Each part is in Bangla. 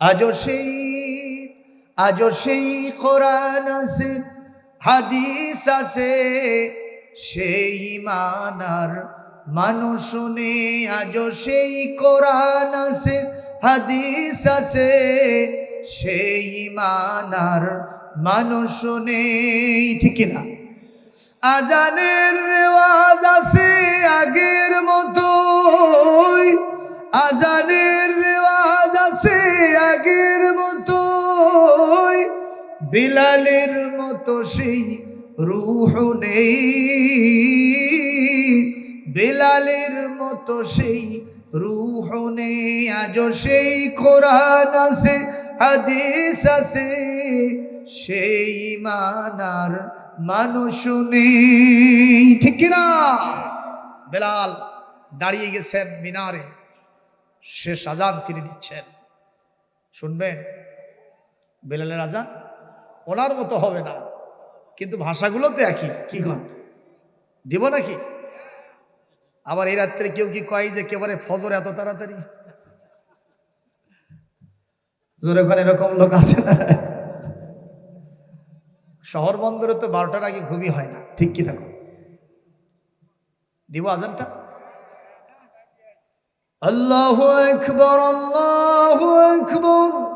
আজও সেই আজও সেই কোরআন আছে, হাদিস আছে, সেই মানার মানুষ শুনে আজও সেই কোরআন আছে, হাদিস আছে, সেই মানার মানুষ শুনে, ঠিক না? আজানের রেওয়াজ আছে আগের মতোই, আজানের রেওয়াজ বিলালের মতো সেই রুহ নেই। বিলালের মতো সেই রুহ নেই। আজও সেই কোরআন আছে, হাদিস আছে, সেই মানার মানুষ নেই। ঠিক না বেলাল দাঁড়িয়ে গেছেন মিনারে। শেষ আজান তিনি দিচ্ছেন। শুনবেন? বেলালের আজান? ওনার মতো হবে না। কিন্তু ভাষাগুলো তো একই, কি কন? দিব নাকি? আবার এই রাত্রে কেউ কি কয় যে একেবারে ফজর এত তাড়াতাড়ি? জোরে ওখানে এরকম লোক আছে না? শহর বন্দরে তো বারোটার আগে ঘুমই হয় না, ঠিক কিনা কন? দিব আজানটা? আল্লাহ আকবর আল্লাহ আকবর।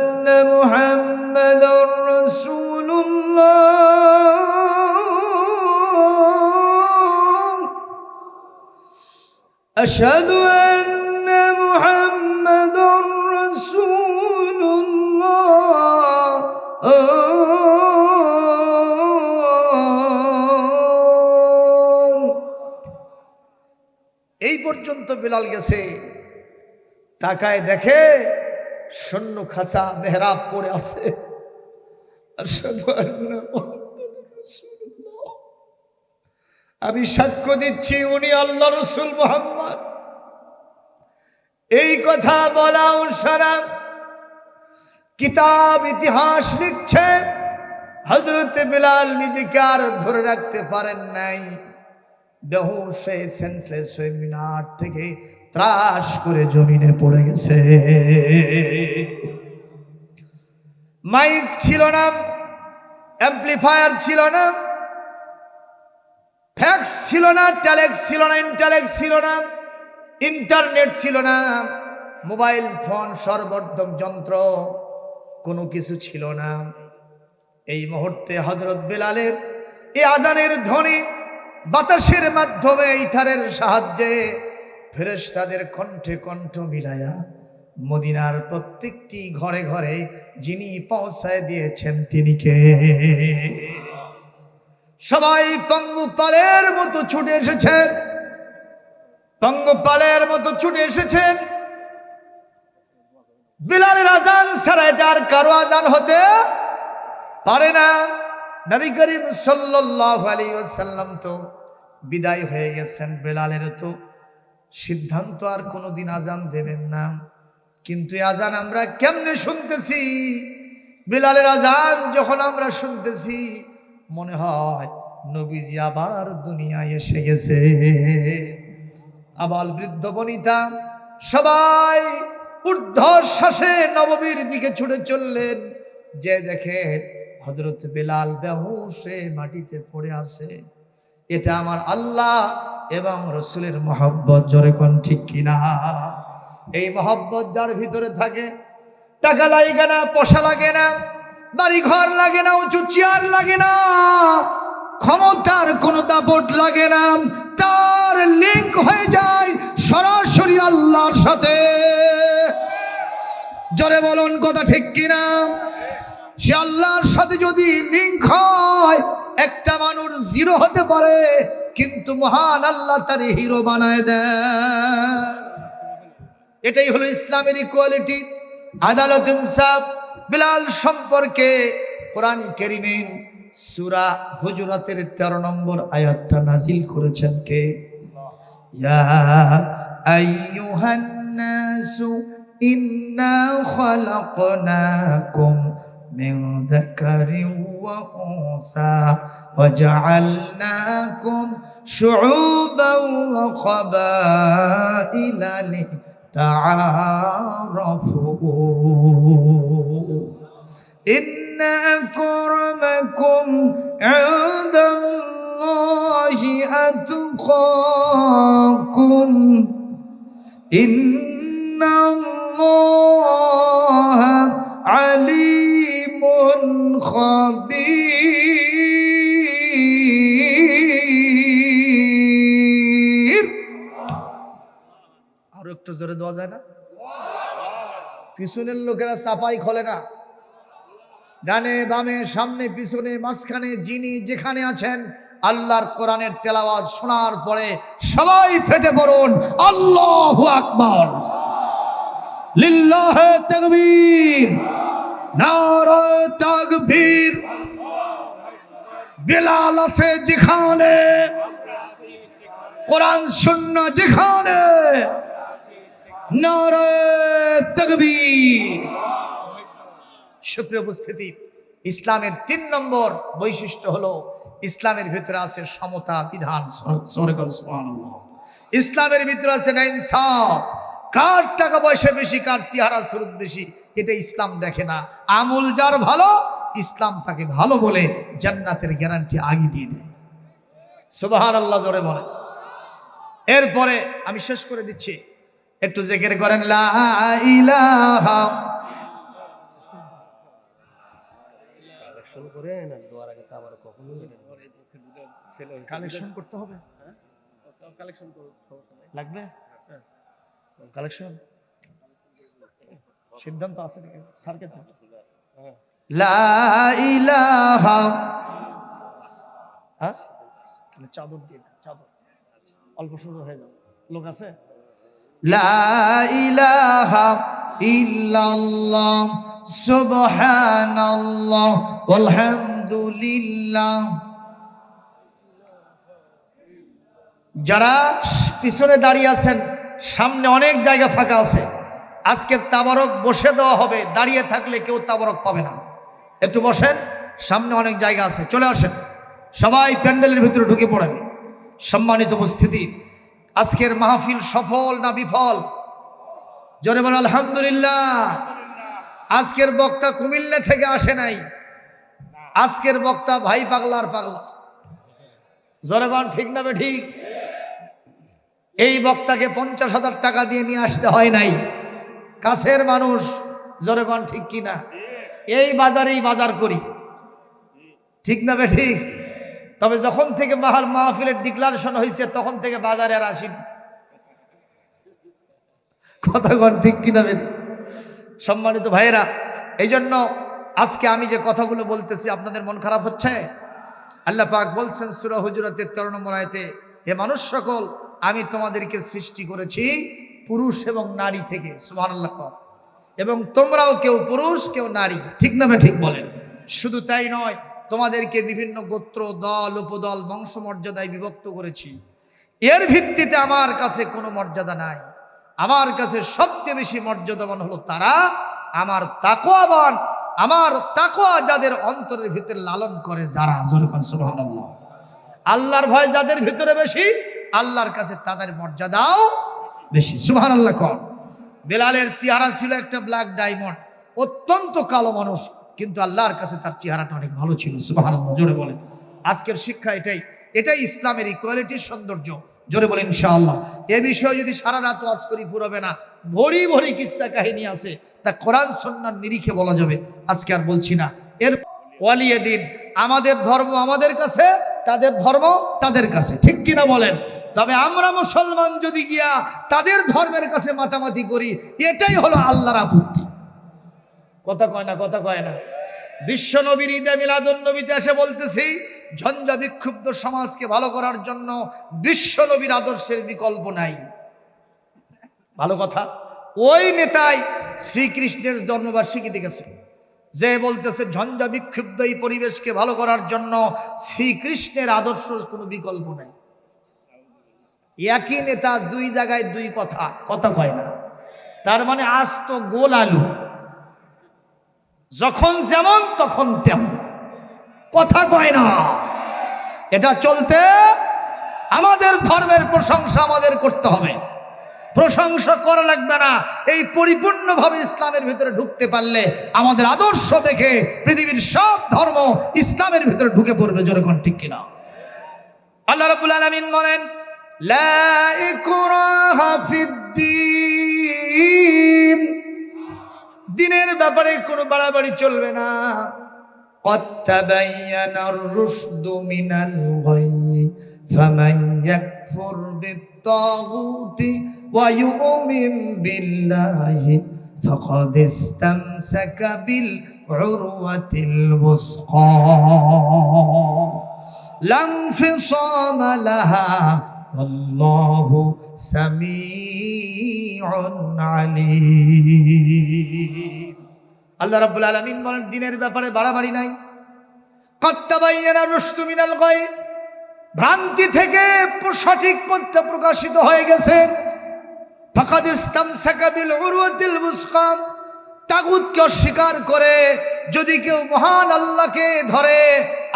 أشهد أن محمدا رسول الله এই পর্যন্ত বিলাল গেছে তাকায় দেখে সৈন্য খাসা মেহরাব পড়ে আছে আশহাদু আন্না আমি সাক্ষ্য দিচ্ছি উনি আল্লাহ রসুল মোহাম্মদ। এই কথা বলা সারা কিতাব, ইতিহাস লিখছে। হজরত বিলাল নিজেকে আর ধরে রাখতে পারেন নাই। হয়ে মিনার থেকে ত্রাস করে জমিনে পড়ে গেছে। মাইক ছিল না অ্যাম্পলিফায়ার ছিল না। ফ্যাক্স ছিল না ট্যালেক্স ছিল না ইন্টালেক্স ছিল না ইন্টারনেট ছিল না মোবাইল ফোন সর্বর্ধক যন্ত্র, কোনো কিছু ছিল না। এই মুহূর্তে হজরত বেলালের এ আজানের ধ্বনি বাতাসের মাধ্যমে ইথারের সাহায্যে ফেরেশতাদের কণ্ঠে কণ্ঠ মিলায়া মদিনার প্রত্যেকটি ঘরে ঘরে যিনি পৌঁছায় দিয়েছেন তিনি কে? সবাই পঙ্গপালের মতো ছুটে এসেছেন। পঙ্গপালের মতো ছুটে এসেছেন। বিলালের আজান ছাড়া এটা আর কারও আজান হতে পারে না। নবী করিম সাল্লাল্লাহু আলাইহি ওয়াসাল্লাম তো বিদায় হয়ে গেছেন বেলালের তো। সিদ্ধান্ত আর কোনোদিন আজান দেবেন না। কিন্তু আজান আমরা কেমনে শুনতেছি? বিলালের আজান যখন আমরা শুনতেছি মনে হয় নবীজি আবার দুনিয়ায় এসে গেছে। আবার বৃদ্ধ বনিতা সবাই ঊর্ধ্বশ্বাসে নববীর দিকে ছুটে চললেন। যে দেখে হজরত বেলাল বেহুশে মাটিতে পড়ে আছে। এটা আমার আল্লাহ এবং রসুলের মহব্বত, জোরে কোন ঠিক কিনা? এই মহব্বত যার ভিতরে থাকে, টাকা লাগে না, পয়সা লাগে না বাড়ি ঘর লাগে না, উঁচু চেয়ার লাগে না, ক্ষমতার কোনো দাপট লাগে না, তার লিঙ্ক হয়ে যায় সরাসরি আল্লাহর সাথে। জোরে বলুন কথা ঠিক কিনা? সে আল্লাহর সাথে যদি লিঙ্ক হয়, একটা মানুষ জিরো হতে পারে, কিন্তু মহান আল্লাহ তার হিরো বানায় দেয় এটাই হলো ইসলামের ইকুয়ালিটি আদালত ইনসাফ বিলাল সম্পর্কে কোরআন কেরিমিন সুরা হুজুরাতের তেরো নম্বর আয়াতটা নাজিল করেছেন কে ইয়া আইয়ুহান নাসু ইন্না খালাকনাকুম মিন যাকারিন ওয়া উনসা وجعلناكم شعوبا وقبائل لتعارفوا إن أكرمكم عند الله أتقاكم. إن الله عليم خبير. একটু জোরে দেওয়া যায় না? পিছনের লোকেরা চাপাই খোলে না। ডানে বামে, সামনে পিছনে, মাঝখানে যিনি যেখানে আছেন, আল্লাহর কোরআনের তেলাওয়াজ শোনার পরে সবাই ফেটে পড়ুন। আল্লাহ আকবর। লিল্লাহ আছে যেখানে। কোরআন শূন্য যেখানে। সুপ্রিয় উপস্থিতি, ইসলামের তিন নম্বর বৈশিষ্ট্য হলো, ইসলামের ভিতরে আছে সমতা, বিধান ইসলামের ভিতরে আছে না ইনসাফ। কার টাকা পয়সা বেশি, কার সিহারা সুরত বেশি, এটা ইসলাম দেখে না। আমুল যার ভালো, ইসলাম তাকে ভালো বলে, জান্নাতের গ্যারান্টি আগে দিয়ে দেয়। সুবাহান আল্লাহ জোরে বলে এরপরে আমি শেষ করে দিচ্ছি। একটু জেকের করেন লা ইলাহা কালেকশন করতে হবে। লাগবে? কালেকশন সিদ্ধান্ত আছে নাকি? স্যারকে হ্যাঁ। হ্যাঁ? চাদর দিয়ে দেন, চাদর। অল্প সুন্দর হয়ে যাবে। লোক আছে? যারা পিছনে দাঁড়িয়ে আছেন, সামনে অনেক জায়গা ফাঁকা আছে, আজকের তাবারক বসে দেওয়া হবে, দাঁড়িয়ে থাকলে কেউ তাবারক পাবে না। একটু বসেন, সামনে অনেক জায়গা আছে, চলে আসেন। সবাই প্যান্ডেলের ভিতরে ঢুকে পড়েন। সম্মানিত উপস্থিতি আজকের মাহফিল সফল না বিফল? জোরে বল, আলহামদুলিল্লাহ। আজকের বক্তা কুমিল্লা থেকে আসে নাই। আজকের বক্তা ভাই পাগলার পাগলা। জনগণ ঠিক না বে ঠিক? এই বক্তাকে পঞ্চাশ হাজার টাকা দিয়ে নিয়ে আসতে হয় নাই। কাছের মানুষ জনগণ ঠিক কি না এই বাজারেই বাজার করি। ঠিক না বে ঠিক? তবে যখন থেকে মাহাল মাহফিলের ডিক্লারেশন হয়েছে তখন থেকে বাজারে আর আসিনি। কথাগণ ঠিক কিনা বেরি সম্মানিত ভাইয়েরা এই জন্য আজকে আমি যে কথাগুলো বলতেছি, আপনাদের মন খারাপ হচ্ছে? আল্লাহ পাক বলছেন, সুরা হুজুরাতের তেরো নম্বর আয়তে, হে মানুষ সকল, আমি তোমাদেরকে সৃষ্টি করেছি পুরুষ এবং নারী থেকে। সুমান আল্লাহ এবং তোমরাও কেউ পুরুষ, কেউ নারী। ঠিক নামে ঠিক বলেন। শুধু তাই নয় তোমাদেরকে বিভিন্ন গোত্র, দল, উপদল, বংশমর্যাদায় বিভক্ত করেছি। এর ভিত্তিতে আমার কাছে কোনো মর্যাদা নাই। আমার কাছে সবচেয়ে বেশি মর্যাদাবান হলো তারা। আমার তাকোয়াবান, আমার তাকোয়া যাদের অন্তরের ভিতরে লালন করে যারা। আল্লাহর ভয় যাদের ভিতরে বেশি, আল্লাহর কাছে তাদের মর্যাদাও বেশি। সুবহানাল্লাহ কর বেলালের চেহারা ছিল একটা ব্ল্যাক ডায়মন্ড। অত্যন্ত কালো মানুষ। কিন্তু আল্লাহর কাছে তার চেহারাটা অনেক ভালো ছিল, সুবহানাল্লাহ, জোরে বলেন। আজকের শিক্ষা এটাই এটাই ইসলামের ইকুয়ালিটির সৌন্দর্য, জোরে বলেন ইনশাআল্লাহ। এ বিষয়ে যদি সারা রাত ওয়াজ করি পুরোবে না, ভরি ভরি কিস্সা কাহিনী আছে, তা কোরআন সন্ন্যার নিরিখে বলা যাবে, আজকে আর বলছি না। এর ওয়ালিয়ে দিন আমাদের ধর্ম আমাদের কাছে, তাদের ধর্ম তাদের কাছে, ঠিক কিনা বলেন? তবে আমরা মুসলমান যদি গিয়া তাদের ধর্মের কাছে মাতামাতি করি, এটাই হলো আল্লাহর আপত্তি। কথা কয় না, কথা কয় না। বিশ্ব নবীর ঈদে মিলাদুন নবীতে এসে বলতেছি, ঝঞ্ঝা বিক্ষুব্ধ সমাজকে ভালো করার জন্য বিশ্ব নবীর আদর্শের বিকল্প নাই। ভালো কথা। ওই নেতাই শ্রীকৃষ্ণের জন্মবার্ষিকীতে গেছে যে বলতেছে, ঝঞ্ঝা বিক্ষুব্ধ এই পরিবেশকে ভালো করার জন্য শ্রীকৃষ্ণের আদর্শ কোনো বিকল্প নাই। একই নেতা দুই জায়গায় দুই কথা কথা কয় না। তার মানে আজ তো গোল আলু। যখন যেমন তখন তেমন। কথা কয় না। এটা চলতে আমাদের ধর্মের প্রশংসা আমাদের করতে হবে। প্রশংসা করা লাগবে না। এই পরিপূর্ণভাবে ইসলামের ভিতরে ঢুকতে পারলে আমাদের আদর্শ দেখে পৃথিবীর সব ধর্ম ইসলামের ভিতরে ঢুকে পড়বে যেরকম ঠিক কিনা? আল্লাহ রাব্বুল আলামিন বলেন, লা দিনের ব্যাপারে কোনো বাড়াবাড়ি চলবে না قد تبين الرشد من الغي فمن يكفر بالطاغوت ويؤمن بالله فقد استمسك بالعروة الوثقى لا انفصام لها والله سميع عليم আল্লাহ রাব্বুল আলামিন বলেন, দিনের ব্যাপারে বাড়াবাড়ি নাই। কত্তাবাইয়ানা রুস্তু মিনাল গয় ভ্রান্তি থেকে সঠিক পথটা প্রকাশিত হয়ে গেছে। ফাকাদ ইস্তামসাকা বিল উরওয়াতিল মুসকাম তাগুতকে অস্বীকার করে যদি কেউ মহান আল্লাহকে ধরে,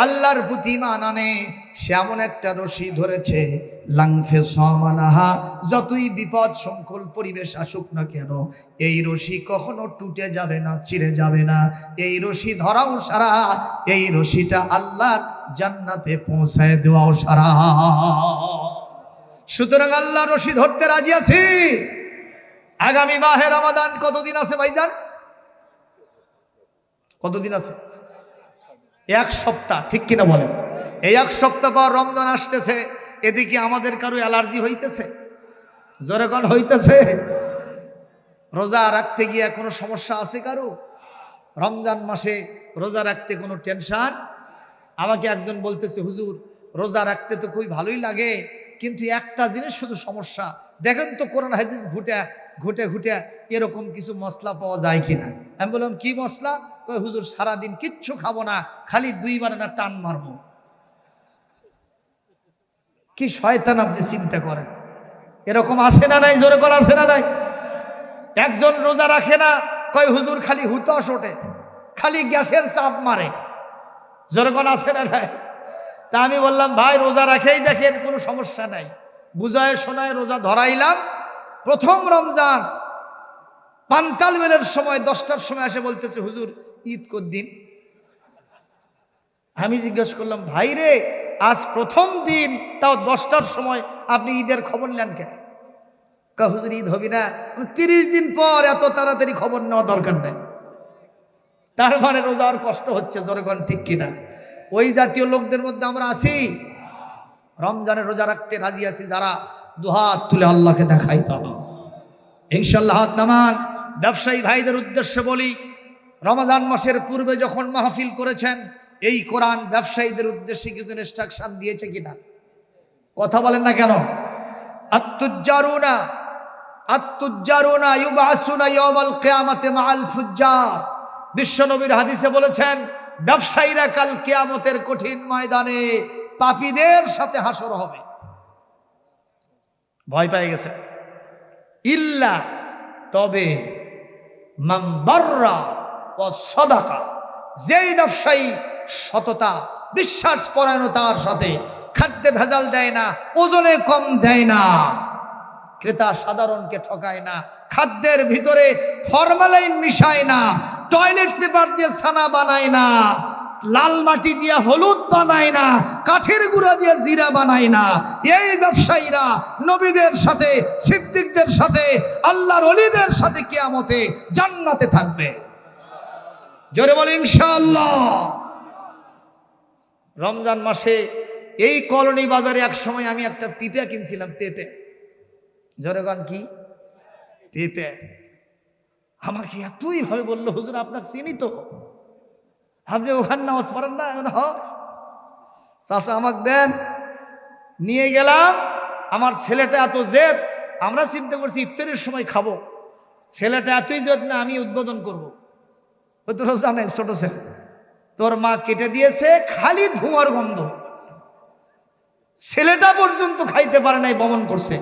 আল্লাহর প্রতি মান আনে, সে এমন একটা রশি ধরেছে লাংফে সমালাহা যতই বিপদ সংকুল পরিবেশ আসুক না কেন, এই রশি কখনো টুটে যাবে না, ছিঁড়ে যাবে না। এই রশি ধরাও সারা, এই রশিটা আল্লাহর জান্নাতে পৌঁছায় দেওয়াও সারা। সুতরাং আল্লাহ রশি ধরতে রাজি আছি? আগামী মাহের রমাদান কতদিন আছে ভাইজান? কতদিন আছে? এক সপ্তাহ, ঠিক কিনা বলেন? এই এক সপ্তাহ পর রমজান আসতেছে। এদিকে আমাদের কারও অ্যালার্জি হইতেছে? জোরে কন, হইতেছে? রোজা রাখতে গিয়ে কোনো সমস্যা আছে কারও? রমজান মাসে রোজা রাখতে কোনো টেনশান? আমাকে একজন বলতেছে, হুজুর, রোজা রাখতে তো খুবই ভালোই লাগে, কিন্তু একটা জিনিস শুধু সমস্যা। দেখেন তো কোরআন হাদিস ঘুটে ঘুটে ঘুটে এরকম কিছু মশলা পাওয়া যায় কিনা? আমি বললাম, কি মশলা হুজুর, সারাদিন কিচ্ছু খাব না, খালি দুইবার না টান মারবো। কি শয়তান আপনি চিন্তা করেন? এরকম আসে না নাই? জোরে করে আসে না নাই? একজন রোজা রাখে না, কয়, হুজুর, খালি হুতাশ ওঠে, খালি গ্যাসের চাপ মারে। জোরগণ আছে না নাই? তা আমি বললাম, ভাই, রোজা রাখেই দেখেন, কোনো সমস্যা নাই। বুঝায়, শোনায়, রোজা ধরাইলাম। প্রথম রমজান, পান্তাল বেলের সময়, দশটার সময় এসে বলতেছে, হুজুর, ঈদ দিন আমি জিজ্ঞেস করলাম, ভাই রে আজ প্রথম দিন, তাও দশটার সময় আপনি ঈদের খবর নেন কে? কা হুজুর, ঈদ হবি না। তিরিশ দিন পর এত তাড়াতাড়ি খবর নেওয়া দরকার নেই। তার মানে রোজার কষ্ট হচ্ছে জনগণ ঠিক কিনা ওই জাতীয় লোকদের মধ্যে আমরা আছি। রমজানে রোজা রাখতে রাজি আছি যারা, দুহাত তুলে আল্লাহকে দেখাই তারা। ইনশাল্লাহ নামান। ব্যবসায়ী ভাইদের উদ্দেশ্যে বলি রমাদান মাসের পূর্বে যখন মাহফিল করেছেন এই কোরআন ব্যবসায়ীদের উদ্দেশ্যে কিছু ইনস্ট্রাকশন দিয়েছে কিনা? কথা বলেন না কেন? আত্মুজ্জারুনা আত্মুজ্জারুনা ইউবাসুনা ইয়াউমাল কিয়ামাতে মাআল ফুজ্জার। বিশ্বনবীর হাদিসে বলেছেন, ব্যবসায়ীরা কাল কিয়ামতের কঠিন ময়দানে পাপীদের সাথে হাসর হবে। ভয় পেয়ে গেছে। ইল্লা তবে মাম্বাররা ও সদাকা, যেই ব্যবসায়ী সততা, বিশ্বাস পরায়ণতার সাথে। খাদ্যে ভেজাল দেয় না, ওজনে কম দেয় না। ক্রেতা সাধারণকে ঠকায় না, খাদ্যের ভিতরে ফরমালাইন মিশায় না, টয়লেট পেপার দিয়ে ছানা বানায় না, লাল মাটি দিয়ে হলুদ বানায় না, কাঠের গুঁড়া দিয়ে জিরা বানায় না। এই ব্যবসায়ীরা নবীদের সাথে, সিদ্দিকদের সাথে, আল্লাহর অলিদের সাথে কেয়ামতে জান্নাতে থাকবে। জোরে বলে ইনশাআল্লাহ। রমজান মাসে এই কলোনি বাজারে এক সময় আমি একটা পিপে কিনছিলাম, পেঁপে। জোরেগান কি? পেঁপে। আমাকে এতই ভাবে বলল, হুজুর, আপনার চিনি তো? আপনি ওখানে নামাজ পড়েন না? হ। চাষা আমাকে দেন, নিয়ে গেলাম। আমার ছেলেটা এত জেদ, আমরা চিন্তা করছি ইফতারের সময় খাব। ছেলেটা এতই জেদ না, আমি উদ্বোধন করব। ও তোর জানে ছোট ছেলে। তোর মা কেটে দিয়েছে খালি ধোঁয়ার গন্ধ। ছেলেটা পর্যন্ত খাইতে পারে নাই, বমন করছে।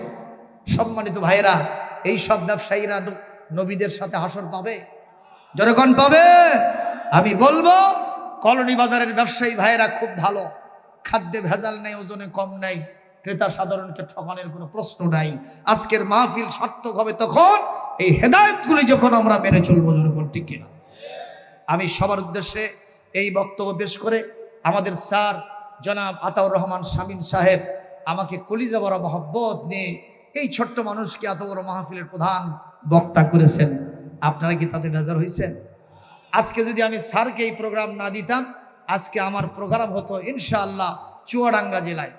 সম্মানিত ভাইরা এই সব ব্যবসায়ীরা নবীদের সাথে হাসর পাবে? জনগণ পাবে? আমি বলব, কলোনি বাজারের ব্যবসায়ী ভাইয়েরা খুব ভালো। খাদ্যে ভেজাল নেই, ওজনে কম নাই। ক্রেতা সাধারণকে ঠকানোর কোনো প্রশ্ন নাই। আজকের মাহফিল সার্থক হবে তখন এই হেদায়তগুলি যখন আমরা মেনে চলবো, জনগণ ঠিক কিনা? আমি সবার উদ্দেশ্যে এই বক্তব্য পেশ করে আমাদের স্যার জনাব আতাউর রহমান শামীম সাহেব আমাকে কলিজা বড় মহব্বত নিয়ে এই ছোট্ট মানুষকে এত বড় মাহফিলের প্রধান বক্তা করেছেন। আপনারা কি তাতে বেজার হয়েছেন আজকে যদি আমি স্যারকে এই প্রোগ্রাম না দিতাম, আজকে আমার প্রোগ্রাম হতো ইনশাআল্লাহ চুয়াডাঙ্গা জেলায়।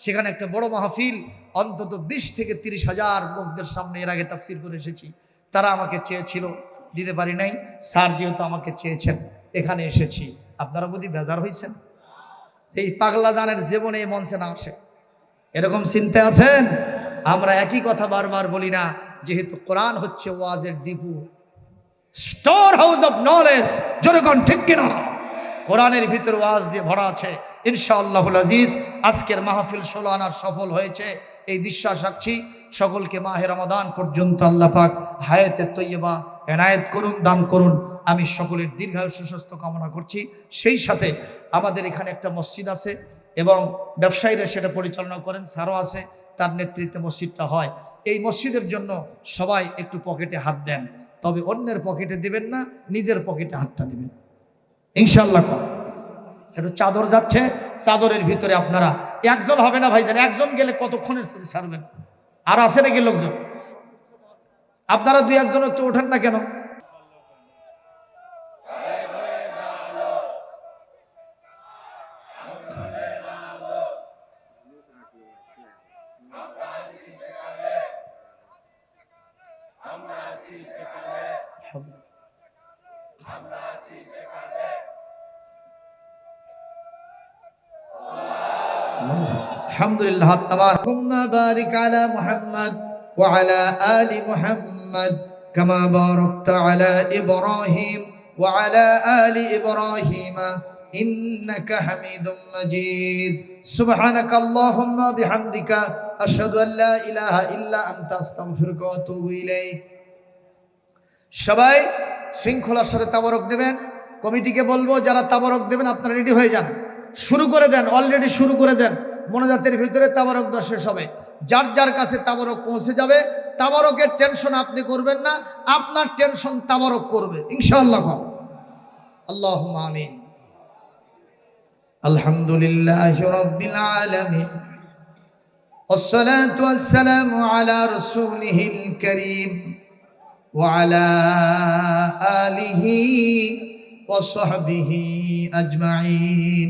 সেখানে একটা বড় মাহফিল, অন্তত বিশ থেকে তিরিশ হাজার লোকদের সামনে এর আগে তাফসির করে এসেছি। তারা আমাকে চেয়েছিল, দিতে পারি নাই। স্যার যেহেতু আমাকে চেয়েছেন এখানে এসেছি। আপনারা বুঝি বেজার হয়েছেন এই পাগলা জানের জীবনে মঞ্চে না আসে। এরকম চিন্তা আছেন? আমরা একই কথা বারবার বলি না, যেহেতু কোরআন হচ্ছে ওয়াজের ডিপু। স্টোর হাউস অফ নলেজ, জনগণ ঠিক কিনা? কোরআনের ভিতর ওয়াজ দিয়ে ভরা আছে। ইনশাআল্লাহুল আজিজ, আজকের মাহফিল ষোলো আনার সফল হয়েছে। এই বিশ্বাস রাখছি, সকলকে মাহে রমাদান পর্যন্ত আল্লাহ পাক হায়াতে তৈয়বা এনায়েত করুন, দান করুন। আমি সকলের দীর্ঘায়ু সুস্বাস্থ্য কামনা করছি। সেই সাথে আমাদের এখানে একটা মসজিদ আছে এবং ব্যবসায়ীরা সেটা পরিচালনা করেন, স্যারও আছে, তার নেতৃত্বে মসজিদটা হয়। এই মসজিদের জন্য সবাই একটু পকেটে হাত দেন, তবে অন্যের পকেটে দিবেন না, নিজের পকেটে হাতটা দিবেন। ইনশাল্লাহ কর। একটু চাদর যাচ্ছে, চাদরের ভিতরে আপনারা, একজন হবে না ভাইজান, একজন গেলে কতক্ষণের সাথে ছাড়বেন আর আছে নাকি লোকজন? আপনারা দুই একজন একটু ওঠেন না কেন الحمد لله الطبعا ثم بارك على محمد وعلى آل محمد كما باركت على إبراهيم وعلى آل إبراهيم إنك حميد مجيد سبحانك اللهم بحمدك أشهد أن لا إله إلا أنت أستغفرك وأتوب إليك সবাই শৃঙ্খলার সাথে তাবরক দেবেন কমিটিকে বলবো যারা তাবরক দেবেন আপনারা রেডি হয়ে যান শুরু করে দেন অলরেডি শুরু করে দেন মনোজাতের ভিতরে তাবারক দশ শেষ হবে যার যার কাছে তাবারক পৌঁছে যাবে তাবারকের টেনশন আপনি করবেন না আপনার টেনশন তাবারক করবে ইনশাআল্লাহ আল্লাহ আমিন আলহামদুলিল্লাহ রব্বিল আলামিন والصلاة والسلام على رسوله الكريم وعلى آله وصحبه أجمعين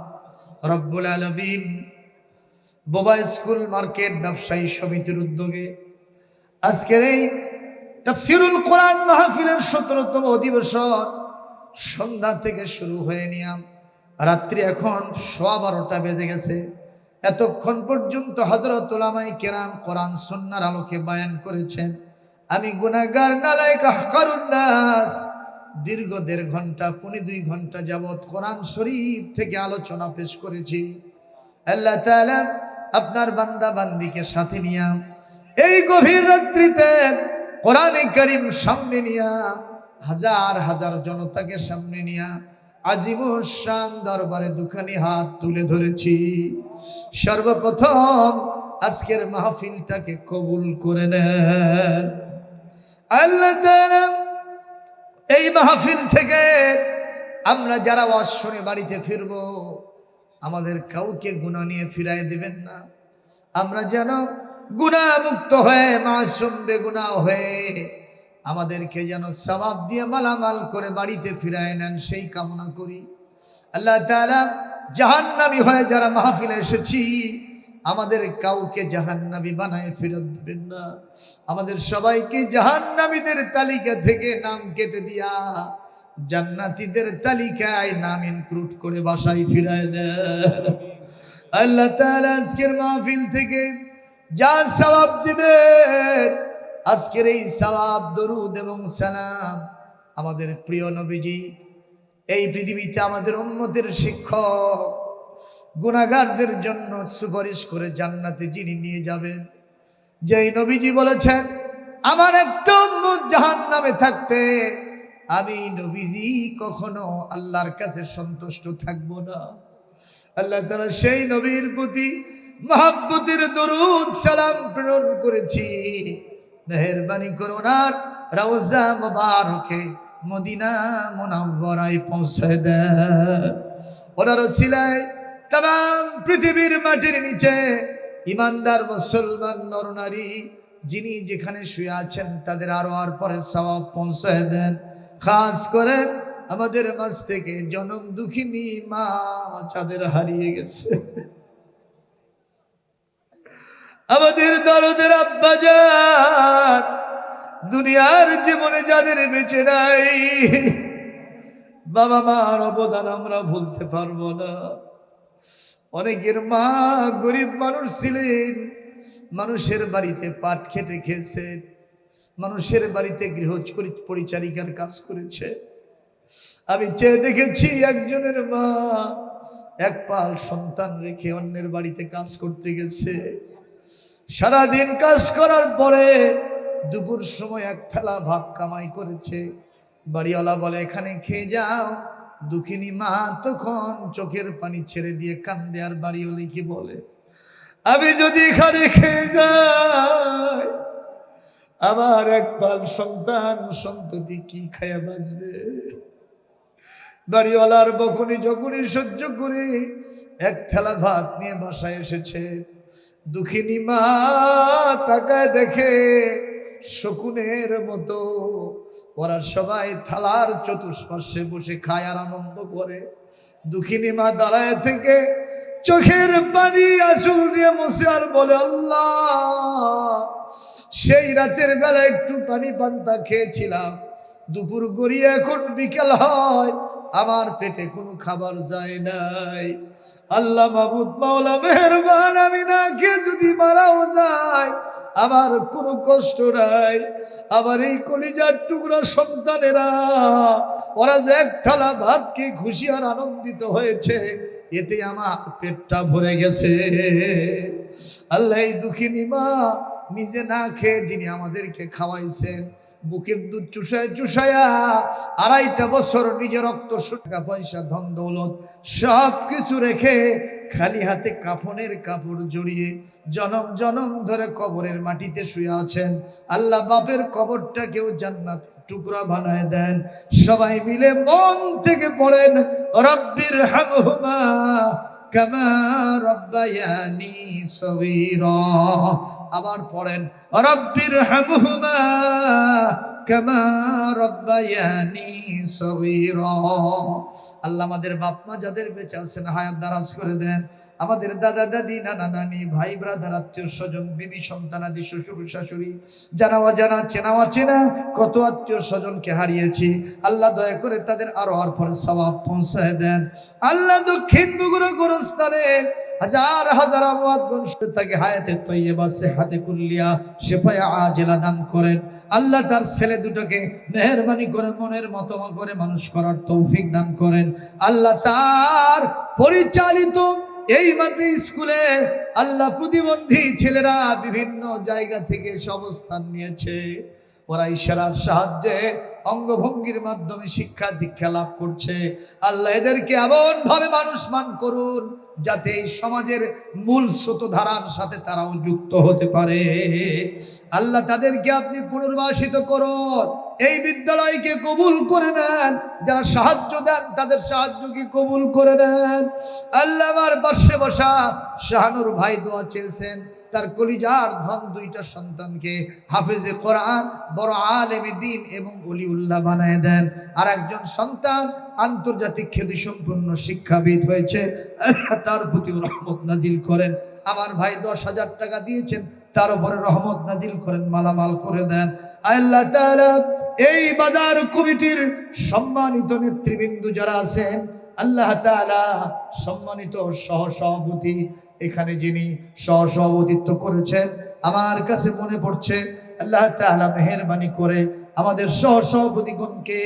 রব্বুল আলমিন বোবা স্কুল মার্কেট ব্যবসায়ী সমিতির উদ্যোগে আজকের এই তাফসিরুল কোরআন মাহফিলের সতেরোতম অধিবেশন সন্ধ্যা থেকে শুরু হয়ে নিয়াম। রাত্রি এখন সোয়া বারোটা বেজে গেছে। এতক্ষণ পর্যন্ত হজরত ওলামাই কেরাম কোরআন সন্ন্যার আলোকে বায়ান করেছেন। আমি গুনাগার নালায়ক নাস। দীর্ঘ দেড় ঘণ্টা, পুনি দুই ঘণ্টা যাবৎ কোরআন শরীফ থেকে আলোচনা পেশ করেছি। আল্লাহ আপনার বান্দা বান্দিকে সাথে নিয়া, এই গভীর রাত্রিতে কোরআনে করিম সামনে নিয়া, হাজার হাজার জনতাকে সামনে নিয়া আজিমুর শান দরবারে দুখানি হাত তুলে ধরেছি। সর্বপ্রথম আজকের মাহফিলটাকে কবুল করে নেন। আল্লাহ এই মাহফিল থেকে আমরা যারা শুনে বাড়িতে ফিরব, আমাদের কাউকে গুণা নিয়ে ফিরাই দেবেন না। আমরা যেন গুণামুক্ত হয়ে, মাসুম বেগুনা হয়ে আমাদেরকে যেন সবাব দিয়ে মালামাল করে বাড়িতে ফিরায় নেন, সেই কামনা করি। আল্লাহ তাআলা জাহান্নামি হয়ে যারা মাহফিলে এসেছি আমাদের কাউকে জাহান্নাবি বানায় ফেরত দেবেন না। আমাদের সবাইকে জাহান্নামীদের তালিকা থেকে নাম কেটে দিয়া জান্নাতীদের তালিকায় নাম ইনক্লুড করে বাসায় ফিরায় দেয় আল্লাহ তাআলা আজকের মাহফিল থেকে যা সওয়াব দিবেন, আজকের এই সওয়াব, দরুদ এবং সালাম আমাদের প্রিয় নবীজি, এই পৃথিবীতে আমাদের উম্মতের শিক্ষক গুণাগারদের জন্য সুপারিশ করে জান্নাতে যিনি নিয়ে যাবেন। যেই নবীজি বলেছেন, আমার একটা জাহান নামে থাকতে, আমি নবীজি কখনো আল্লাহর কাছে সন্তুষ্ট থাকব না। আল্লাহ তারা সেই নবীর প্রতি মহাব্বতের দরুদ সালাম প্রেরণ করেছি। মেহরবানি করোনার রওজা মুবারকে মদিনা মুনাওয়ারায় পৌঁছে দেয় ওনার সিলায় তাম পৃথিবীর মাটির নিচে ইমানদার মুসলমান নরনারী যিনি যেখানে শুয়ে আছেন, তাদের আরও আর পরে সওয়াব পৌঁছে দেন। খাস করে আমাদের মাঝ থেকে জনম দুঃখিনী মা যাদের হারিয়ে গেছে। আমাদের দরদের আব্বাজান দুনিয়ার জীবনে যাদের বেঁচে নাই, বাবা মার অবদান আমরা ভুলতে পারব না। অনেকের মা গরিব মানুষ ছিলেন, মানুষের বাড়িতে পাট খেটে খেয়েছেন মানুষের বাড়িতে গৃহ পরিচারিকার কাজ করেছে। আমি চেয়ে দেখেছি একজনের মা এক পাল সন্তান রেখে অন্যের বাড়িতে কাজ করতে গেছে। সারাদিন কাজ করার পরে দুপুর সময় এক ফেলা ভাত কামাই করেছে। বাড়িওয়ালা বলে, এখানে খেয়ে যাও। দুঃখিনী মা তখন চোখের পানি ছেড়ে দিয়ে কান্দে আর বাড়িওয়ালি কি বলে, আমি যদি এখানে খেয়ে যাই, আমার এক পাল সন্তান, সন্ততি কি খায়া বাঁচবে? বাড়িওয়ালার বকুনি যখনই সহ্য করে এক থেলা ভাত নিয়ে বাসায় এসেছে। দুঃখিনী মা তাকায় দেখে শকুনের মতো ওরা সবাই থালার চতুষ্পার্শ্বে বসে খায় আর আনন্দ করে। দুঃখিনী মা দাঁড়ায় থেকে চোখের পানি আসল দিয়ে মুছে আর বলে, আল্লাহ, সেই রাতের বেলা একটু পানি পান্তা খেয়েছিলাম। দুপুর গড়িয়ে এখন বিকেল হয়, আমার পেটে কোনো খাবার যায় নাই। আল্লাহ মাহবুদ মাওলা মেহরবান, আমি না খেয়ে যদি মারাও যায় আমার কোনো কষ্ট নাই। আবার এই কলিজার টুকরা সন্তানেরা, ওরা যে এক থালা ভাত খেয়ে খুশি আর আনন্দিত হয়েছে, এতে আমার পেটটা ভরে গেছে। আল্লাহ এই দুঃখিনী মা নিজে না খেয়ে যিনি আমাদেরকে খাওয়াইছেন। বুকের দুধ চুষায় চুষায়া, আড়াইটা বছর নিজের রক্ত টাকা পয়সা, ধন দৌলত সব কিছু রেখে খালি হাতে কাফনের কাপড় জড়িয়ে জনম জনম ধরে কবরের মাটিতে শুয়ে আছেন। আল্লাহ বাপের কবরটাকেও জান্নাত টুকরা বানায় দেন। সবাই মিলে মন থেকে পড়েন, রব্বির হামহুমা কামা রব্বায়ানি সগীরা। আবার পড়েন, রব্বির হামহুমা কামা রব্বায়ানি সগীরা। আল্লাহ আমাদের বাপ মা যাদের বেঁচে আছেন, হায়াত দারাজ করে দেন। আমাদের দাদা, দাদি, নানা, নানি, ভাই, ব্রাদার, আত্মীয় স্বজন, বিবি সন্তানাদি শ্বশুর, শাশুড়ি, জানা অজানা, চেনা অচেনা, কত আত্মীয় স্বজনকে হারিয়েছি। আল্লাহ দয়া করে তাদের আরও আর পরে সবাব পৌঁছায় দেন। আল্লাহ দক্ষিণ বগুড়া গোরস্থানে হাজার হাজার আমওয়াত গুণ তাকে হায়াতে তৈয়বা, সেহাতে কুল্লিয়া, শেফায়া আজেলা দান করেন। আল্লাহ তার ছেলে দুটোকে মেহরবানি করে, মনের মতো করে মানুষ করার তৌফিক দান করেন। আল্লাহ তার পরিচালিত এই মাত্র স্কুলে আল্লাহ প্রতিবন্ধী ছেলেরা বিভিন্ন জায়গা থেকে অবস্থান নিয়েছে। ওরা ইশারার সাহায্যে অঙ্গভঙ্গির মাধ্যমে শিক্ষা দীক্ষা লাভ করছে। আল্লাহ এদেরকে এমন ভাবে মানুষ মান করুন যাতে এই সমাজের মূল স্রোতধারার সাথে তারাও যুক্ত হতে পারে। আল্লাহ তাদেরকে আপনি পুনর্বাসিত করুন। এই বিদ্যালয়কে কবুল করে নেন। যারা সাহায্য দেন, তাদের সাহায্যকে কবুল করে নেন। আল্লাহ আমার পাশে বসা শাহানুর ভাই দোয়া চেয়েছেন। তার কলিজার ধন দুইটা সন্তানকে হাফেজে কোরআন, বড় আলেমে দিন এবং অলিউল্লাহ বানায় দেন। আর একজন সন্তান আন্তর্জাতিক খ্যাতি সম্পন্ন শিক্ষাবিদ হয়েছে। তার প্রতি রহমত নাজিল করেন। আমার ভাই দশ হাজার টাকা দিয়েছেন, তার উপরে রহমত নাজিল করেন, মালামাল করে দেন। আল্লাহ এই বাজার কমিটির সম্মানিত নেতৃবৃন্দ যারা আছেন, আল্লাহ সম্মানিত সহ সভাপতি এখানে যিনি সহ সভাপতিত্ব করেছেন, আমার কাছে মনে পড়ছে, আল্লাহ তাআলা মেহেরবানি করে আমাদের সহ সভাপতিগণকে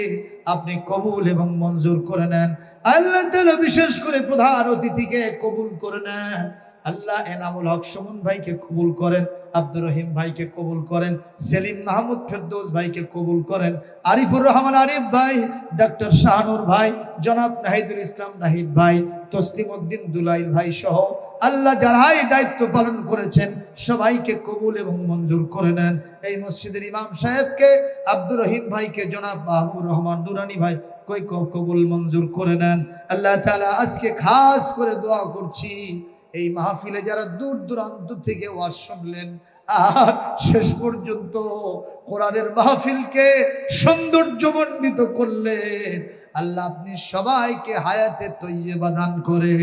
আপনি কবুল এবং মঞ্জুর করে নেন। আল্লাহ বিশেষ করে প্রধান অতিথিকে কবুল করে নেন। আল্লাহ এনামুল হক সুমন ভাইকে কবুল করেন, আব্দুর রহিম ভাইকে কবুল করেন, সেলিম মাহমুদ ফেরদৌস ভাইকে কবুল করেন, আরিফুর রহমান আরিফ ভাই ডক্টর শাহানুর ভাই, জনাব নাহিদুল ইসলাম নাহিদ ভাই, তসলিম উদ্দিন দুলাইল ভাই সহ আল্লাহ যারাই দায়িত্ব পালন করেছেন, সবাইকে কবুল এবং মঞ্জুর করে নেন। এই মসজিদের ইমাম সাহেবকে, আব্দুর রহিম ভাইকে, জনাব মাহবুর রহমান দুরানি ভাই, কই কবুল মঞ্জুর করে নেন। আল্লাহ তালা আজকে খাস করে দোয়া করছি। এই মাহফিলে যারা দূর দূরান্ত থেকে ওয়াজ শুনলেন আর শেষ পর্যন্ত কোরআনের মাহফিলকে সৌন্দর্যমণ্ডিত করলেন। আল্লাহ আপনি সবাইকে হায়াতে তৈয়বা দান করে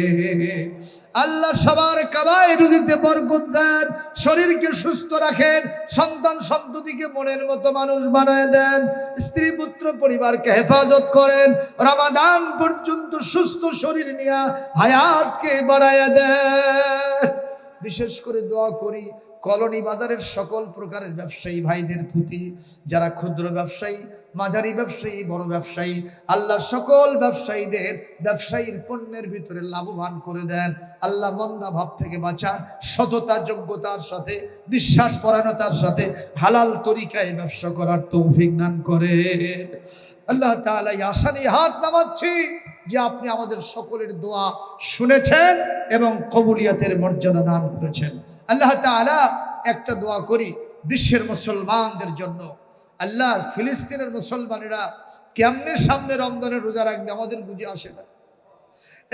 আল্লাহ সবার কাবাই রুজিতে বরকত দেন, শরীরকে সুস্থ রাখেন, সন্তান সন্ততিকে মনের মতো মানুষ বানায় দেন, স্ত্রী পুত্র পরিবারকে হেফাজত করেন, রমাদান পর্যন্ত সুস্থ শরীর নিয়ে হায়াতকে বাড়ায় দেন। বিশেষ করে দোয়া করি কলোনি বাজারের সকল প্রকারের ব্যবসায়ী ভাইদের প্রতি, যারা ক্ষুদ্র ব্যবসায়ী, মাঝারি ব্যবসায়ী, বড় ব্যবসায়ী, আল্লাহর সকল ব্যবসায়ীদের, ব্যবসায়ীর পণ্যের ভিতরে লাভবান করে দেন। আল্লাহ মন্দা ভাব থেকে বাঁচান, সততা, যোগ্যতার সাথে, বিশ্বাস পরায়ণতার সাথে, হালাল তরিকায় ব্যবসা করার তৌফিক দান করে আল্লাহ আশা নিয়ে হাত নামাচ্ছি যে আপনি আমাদের সকলের দোয়া শুনেছেন এবং কবুলিয়াতের মর্যাদা দান করেছেন। আল্লাহ তাআলা একটা দোয়া করি বিশ্বের মুসলমানদের জন্য। আল্লাহ ফিলিস্তিনের মুসলমানেরা কেমনে সামনে রমজানের রোজা রাখবে আমাদের বুঝে আসে না।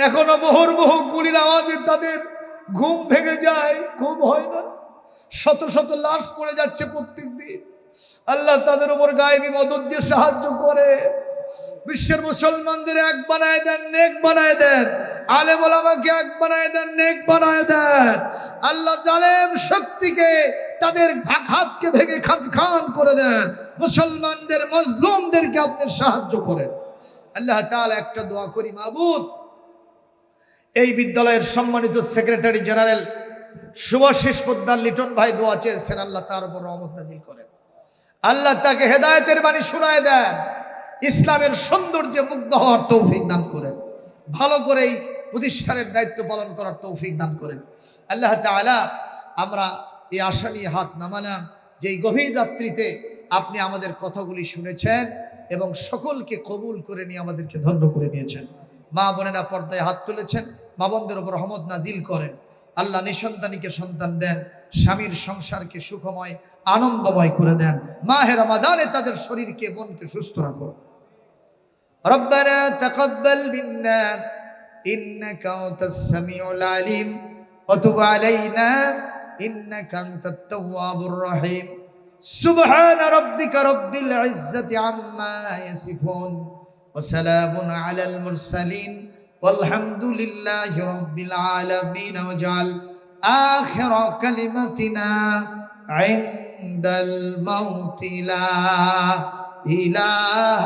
এখনও বহুর বহু গুলির আওয়াজে তাদের ঘুম ভেঙে যায়, ঘুম হয় না। শত শত লাশ পড়ে যাচ্ছে প্রত্যেক দিন আল্লাহ তাদের উপর গায়েবী মদত দিয়ে সাহায্য করে। বিশ্বের মুসলমানদের এক বানায় দেন, নেক বানায় দেন। আলেম ওলামাকে এক বানায় দেন, নেক বানায় দেন। আল্লাহ জালেম শক্তিকে, তাদের আঘাতকে ভেঙে খান খান করে দেন। মুসলমানদের, মজলুমদেরকে আপনি সাহায্য করেন। আল্লাহ তাআলা একটা দোয়া করি মাহবুদ এই বিদ্যালয়ের সম্মানিত সেক্রেটারি জেনারেল শুভাশিস পোদ্দার লিটন ভাই দোয়া চেয়েছেন, আল্লাহ তার উপর রহমত নাজিল করেন। আল্লাহ তাকে হেদায়েতের বাণী শোনায় দেন। ইসলামের সৌন্দর্যে মুগ্ধ হওয়ার তৌফিক দান করেন। ভালো করে এই প্রতিষ্ঠানের দায়িত্ব পালন করার তৌফিক দান করেন। আল্লাহ তাআলা, আমরা এই আশা নিয়ে হাত নামালাম যে এই গভীর রাত্রিতে আপনি আমাদের কথাগুলি শুনেছেন এবং সকলকে কবুল করে নিয়ে আমাদেরকে ধন্য করে দিয়েছেন। মা বোনেরা পর্দায় হাত তুলেছেন, মা বোনদের ওপর রহমত নাজিল করেন। আল্লাহ নিঃসন্তানীকে সন্তান দেন, স্বামীর সংসারকে সুখময়, আনন্দময় করে দেন। মা রমাদানে তাদের শরীরকে, মনকে সুস্থ রাখো ربنا تقبل منا إنك أنت السميع العليم وتب علينا إنك أنت التواب الرحيم سبحان ربك رب العزة عما يصفون وسلام على المرسلين والحمد لله رب العالمين واجعل آخر كلمتنا عند الموت لا إله